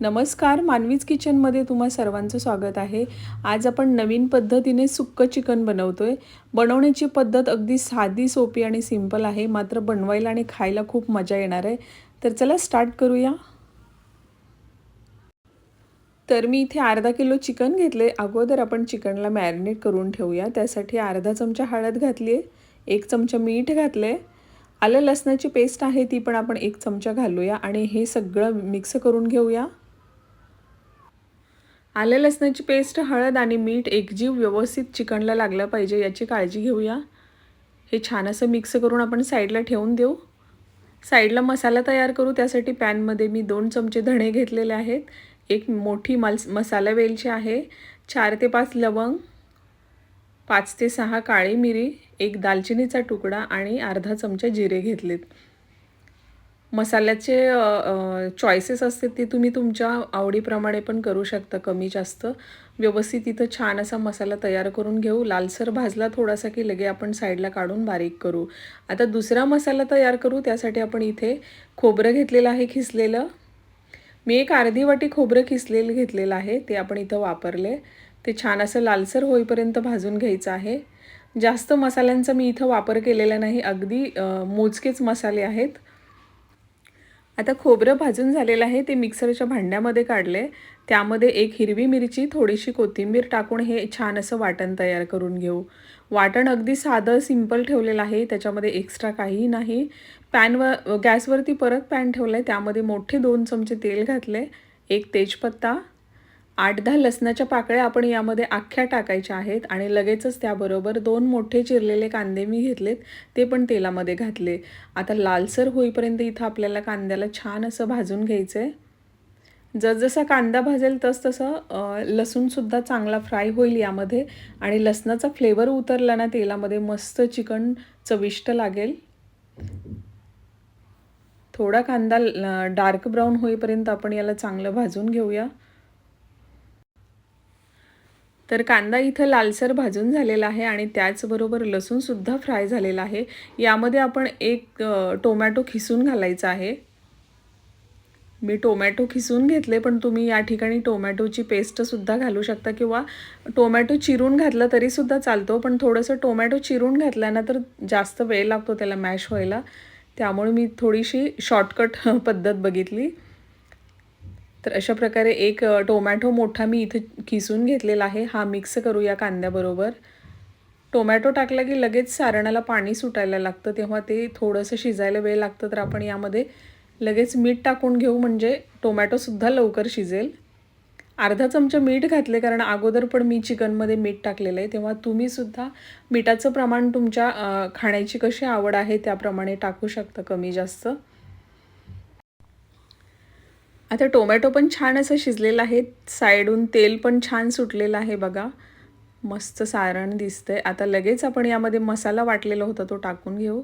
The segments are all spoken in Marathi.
नमस्कार मानवीज किचनमध्ये तुम्हा सर्वांचं स्वागत आहे. आज आपण नवीन पद्धतीने सुक्कं चिकन बनवतो आहे बनवण्याची पद्धत अगदी साधी सोपी आणि सिंपल आहे. मात्र बनवायला आणि खायला खूप मजा येणार आहे. तर चला स्टार्ट करूया. तर मी इथे अर्धा किलो चिकन घेतले. अगोदर आपण चिकनला मॅरिनेट करून ठेवूया. त्यासाठी अर्धा चमचा हळद घातली आहे. एक चमचा मीठ घातले आलं लसणाची पेस्ट आहे ती पण आपण एक चमचा घालूया आणि हे सगळं मिक्स करून घेऊया. आलं लसणाची पेस्ट हळद आणि मीठ एकजीव व्यवस्थित चिकनला लागलं पाहिजे याची काळजी घेऊया. हे छान असं मिक्स करून आपण साईडला ठेवून देऊ. साईडला मसाला तयार करू. त्यासाठी पॅनमध्ये मी दोन चमचे धणे घेतलेले आहेत. एक मोठी मल्स मसाला वेलची आहे. चार ते पाच लवंग पाच ते सहा काळी मिरी एक दालचिनीचा तुकडा आणि अर्धा चमचा जिरे घेतलेत. मसाल्याचे चॉईसेस असते ते तुम्ही तुमच्या आवडीप्रमाणे पण करू शकता कमी जास्त. व्यवस्थित इथं छान असा मसाला तयार करून घेऊ. लालसर भाजला थोडासा की लगे आपण साईडला काढून बारीक करू. आता दुसरा मसाला तयार करू त्यासाठी आपण इथे खोबरं घेतलेलं आहे खिसलेलं. मी एक अर्धी वाटी खोबरं खिसलेलं घेतलेलं आहे ते आपण इथं वापरले. ते छान असं लालसर होईपर्यंत भाजून घ्यायचं आहे. जास्त मसाल्यांचा मी इथं वापर केलेला नाही अगदी मोजकेच मसाले आहेत. आता खोबरं भाजून झालेलं आहे ते मिक्सरच्या भांड्यामध्ये काढले. त्यामध्ये एक हिरवी मिरची थोडीशी कोथिंबीर टाकून हे छान असं वाटण तयार करून घेऊ. वाटण अगदी साधं सिंपल ठेवलेलं आहे त्याच्यामध्ये एक्स्ट्रा काहीही नाही. पॅनवर गॅसवरती परत पॅन ठेवलं आहे त्यामध्ये मोठे दोन चमचे तेल घातले. एक तेजपत्ता आठ दहा लसणाच्या पाकळ्या आपण यामध्ये आख्या टाकायच्या आहेत आणि लगेचच त्याबरोबर दोन मोठे चिरलेले कांदे मी घेतलेत ते पण तेलामध्ये घातले. आता लालसर होईपर्यंत इथं आपल्याला कांद्याला छान असं भाजून घ्यायचं आहे जसजसा कांदा भाजेल तस तसं लसूणसुद्धा चांगला फ्राय होईल यामध्ये आणि लसणाचा फ्लेवर उतरला ना तेलामध्ये मस्त चिकन चविष्ट लागेल. थोडा कांदा डार्क ब्राऊन होईपर्यंत आपण याला चांगलं भाजून घेऊया. तर कांदा इथं लालसर भाजून झालेला आहे आणि त्याचबरोबर लसूणसुद्धा फ्राय झालेला आहे. यामध्ये आपण एक टोमॅटो खिसून घालायचा आहे. मी टोमॅटो खिसून घेतले पण तुम्ही या ठिकाणी टोमॅटोची पेस्टसुद्धा घालू शकता किंवा टोमॅटो चिरून घातलं तरीसुद्धा चालतो पण थोडंसं टोमॅटो चिरून घातल्यानं तर जास्त वेळ लागतो त्याला मॅश व्हायला. त्यामुळे मी थोडीशी शॉर्टकट पद्धत बघितली. तर अशा प्रकारे एक टोमॅटो मोठा मी इथं किसून घेतलेला आहे. हा मिक्स करूया कांद्याबरोबर. टोमॅटो टाकला की लगेच सारणाला पाणी सुटायला लागतं. तेव्हा ते थोडंसं शिजायला वेळ लागतं. तर आपण यामध्ये लगेच मीठ टाकून घेऊ. म्हणजे टोमॅटोसुद्धा लवकर शिजेल. अर्धा चमचा मीठ घातले कारण अगोदर पण मी चिकनमध्ये मीठ टाकलेलं आहे. तेव्हा तुम्हीसुद्धा मिठाचं प्रमाण तुमच्या खाण्याची कशी आवड आहे त्याप्रमाणे टाकू शकता कमी जास्त. आता टोमॅटो पण छान असं शिजलेलं आहे. साईडून तेल पण छान सुटलेलं आहे बघा. मस्त सारण दिसतंय. आता लगेच आपण यामध्ये मसाला वाटलेला होता तो टाकून घेऊ.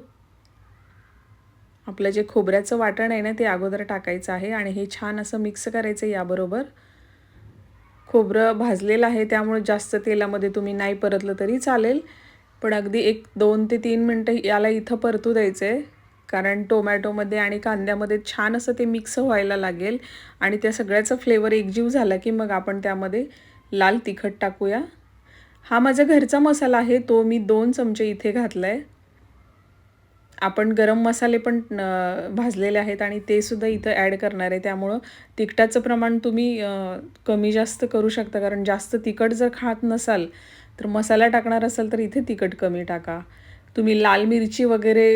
आपलं जे खोबऱ्याचं वाटण आहे ना ते अगोदर टाकायचं आहे आणि हे छान असं मिक्स करायचं याबरोबर. खोबरं भाजलेलं आहे त्यामुळे जास्त तेलामध्ये तुम्ही नाही परतलं तरी चालेल. पण अगदी एक दोन ते तीन मिनटं याला इथं परतू द्यायचं आहे कारण टोमॅटोमध्ये आणि कांद्यामध्ये छान असं ते मिक्स व्हायला लागेल. आणि त्या सगळ्याचा फ्लेवर एकजीव झाला की मग आपण त्यामध्ये लाल तिखट टाकूया. हा माझा घरचा मसाला आहे तो मी दोन चमचे इथे घातला आहे आपण गरम मसाले पण भाजलेले आहेत आणि ते सुद्धा इथं ॲड करणार आहे. त्यामुळं तिखटाचं प्रमाण तुम्ही कमी जास्त करू शकता. कारण जास्त तिखट जर खात नसाल तर मसाला टाकणार असाल तर इथे तिखट कमी टाका. तुम्ही लाल मिरची वगैरे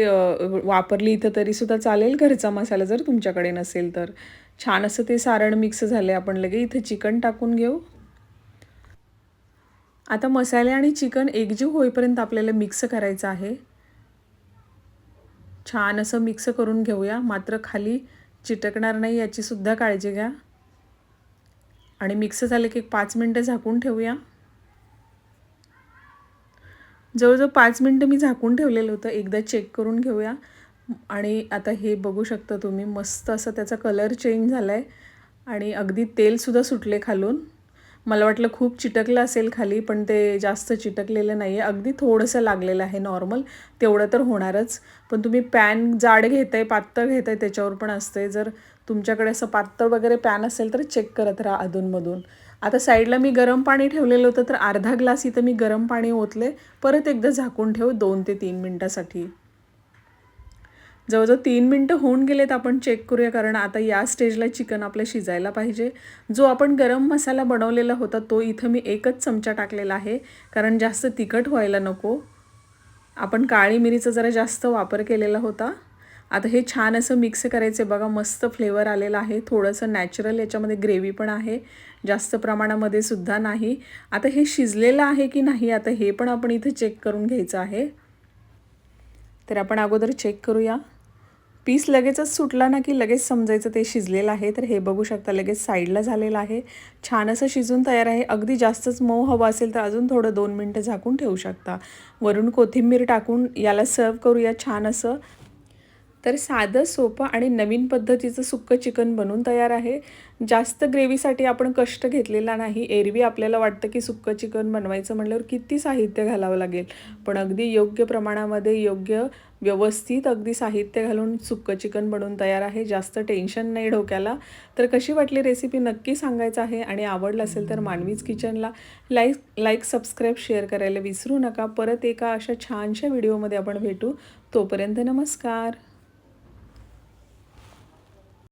वापरली इथं तरीसुद्धा चालेल घरचा मसाला जर तुमच्याकडे नसेल तर. छान असं ते सारण मिक्स झालं आहे आपण लगे इथं चिकन टाकून घेऊ. आता मसाले आणि चिकन एकजीव होईपर्यंत आपल्याला मिक्स करायचं आहे. छान असं मिक्स करून घेऊया मात्र खाली चिटकणार नाही याचीसुद्धा काळजी घ्या. आणि मिक्स झालं की एक पाच मिनटं झाकून ठेवूया. जवळजवळ पाच मिनटं मी झाकून ठेवलेलं होतं. एकदा चेक करून घेऊया. आणि आता हे बघू शकता तुम्ही मस्त असं त्याचा कलर चेंज झाला आहे आणि अगदी तेलसुद्धा सुटले खालून. मला वाटलं खूप चिटकलं असेल खाली पण ते जास्त चिटकलेलं नाही आहे अगदी थोडंसं लागलेलं आहे नॉर्मल तेवढं तर होणारच. पण तुम्ही पॅन जाड घेत आहे पातळ घेत आहे त्याच्यावर पण असते जर तुमच्याकडे असं पातळ वगैरे पॅन असेल तर चेक करत राहा अधूनमधून. आता साईडला मी गरम पाणी ठेवलेलं होतं तर अर्धा ग्लास इथं मी गरम पाणी ओतले. परत एकदा झाकून ठेव दोन ते तीन मिनटासाठी. जवळजवळ तीन मिनटं होऊन गेलेत आपण चेक करूया कारण आता या स्टेजला चिकन आपलं शिजायला पाहिजे. जो आपण गरम मसाला बनवलेला होता तो इथं मी एकच चमचा टाकलेला आहे कारण जास्त तिखट व्हायला नको. आपण काळी मिरीचा जरा जास्त वापर केलेला होता. आता हे छान असं मिक्स करायचं आहे बघा मस्त फ्लेवर आलेला आहे. थोडंसं नॅचरल याच्यामध्ये ग्रेव्ही पण आहे. जास्त प्रमाणामध्ये सुद्धा नाही. आता हे शिजलेलं आहे की नाही आता हे पण आपण इथं चेक करून घ्यायचं आहे. तर आपण अगोदर चेक करूया. पीस लगेचच सुटला ना की लगेच समजायचं ते शिजलेलं आहे. तर हे बघू शकता लगेच साईडला झालेलं आहे. छान असं शिजून तयार आहे. अगदी जास्तच मऊ हवं असेल तर अजून थोडं दोन मिनटं झाकून ठेवू शकता. वरून कोथिंबीर टाकून याला सर्व करूया छान असं. तर साधं सोपं आणि नवीन पद्धतीचं सुक्कं चिकन बनून तयार आहे. जास्त ग्रेव्हीसाठी आपण कष्ट घेतलेला नाही. एरवी आपल्याला वाटतं की सुक्कं चिकन बनवायचं म्हटल्यावर किती साहित्य घालावं लागेल? पण अगदी योग्य प्रमाणामध्ये योग्य व्यवस्थित अगदी साहित्य घालून सुक्कं चिकन बनवून तयार आहे. जास्त टेन्शन नाही डोक्याला. तर कशी वाटली रेसिपी नक्की सांगायचं आहे आणि आवडलं असेल तर मानवीज किचनला लाईक लाईक सबस्क्राईब शेअर करायला विसरू नका. परत एका अशा छानशा व्हिडिओमध्ये आपण भेटू. तोपर्यंत नमस्कार.